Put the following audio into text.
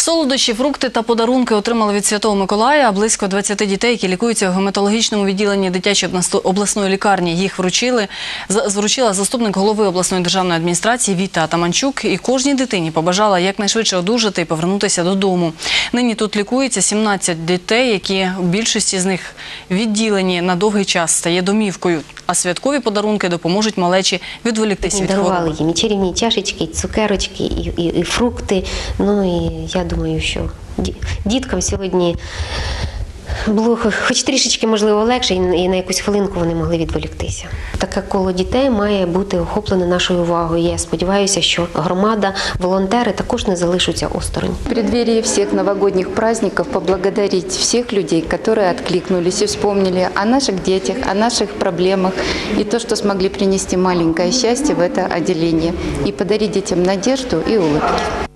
Солодощі, фрукти та подарунки отримали від Святого Миколая близько 20 дітей, які лікуються в гематологічному відділенні дитячої обласно- обласної лікарні. Їх вручили вручила заступник голови обласної державної адміністрації Віта Атаманчук. І кожній дитині побажала якнайшвидше одужати і повернутися додому. Нині тут лікується 17 дітей, які в більшості з них відділені на довгий час стає домівкою. А святкові подарунки допоможуть малечі відволіктися від Дарували хвороби. їм і чарівні чашечки, і цукерочки, і, і, і фрукти. Ну і я думаю, що ді- діткам сьогодні було хо- хоч трішечки можливо легше, і на- і на якусь хвилинку вони могли відволіктися. Таке коло дітей має бути охоплене нашою увагою. Я сподіваюся, що громада, волонтери також не залишаться осторонь. В преддверии всех новогодних праздников поблагодарить всех людей, которые откликнулись и вспомнили о наших детях, о наших проблемах и то, что смогли принести маленькое счастье в это отделение и подарить детям надежду и улыбки.